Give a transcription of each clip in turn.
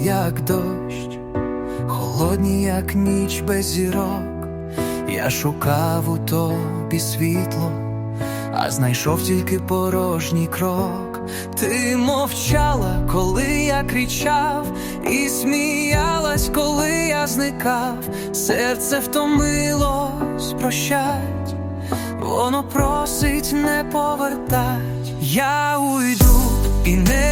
як дощ, холодні, як ніч без зірок. Я шукав у тобі світло, а знайшов тільки порожній крок. Ти мовчала, коли я кричав, і сміялась, коли я зникав. Серце втомилось, прощать, воно просить не повертать. Я уйду і не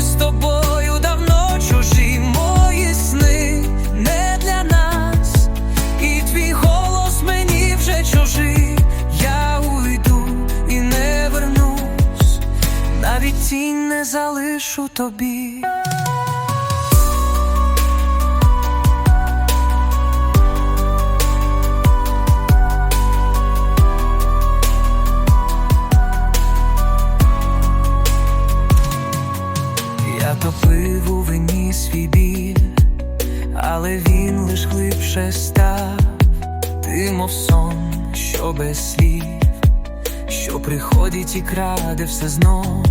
з тобою давно чужі, мої сни не для нас, і твій голос мені вже чужий. Я уйду і не вернусь, навіть тінь не залишу тобі. Але він лиш глибше став, ти мов сон, що без слів, що приходить і краде все знов.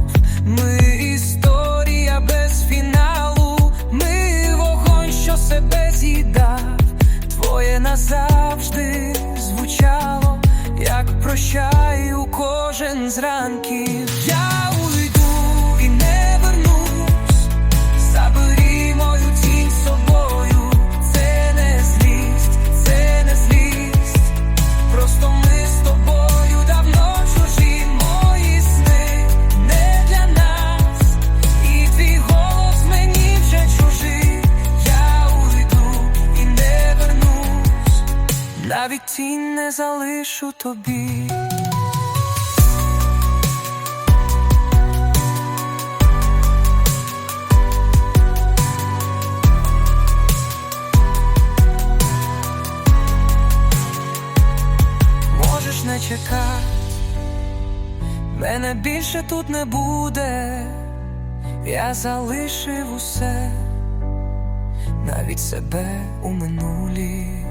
Ми історія без фіналу, ми вогонь, що себе з'їдав, твоє назавжди звучало, як прощай у кожен з ранків. Навіть тінь не залишу тобі. можеш не чекати, мене більше тут не буде, я залишив усе, навіть себе у минулі.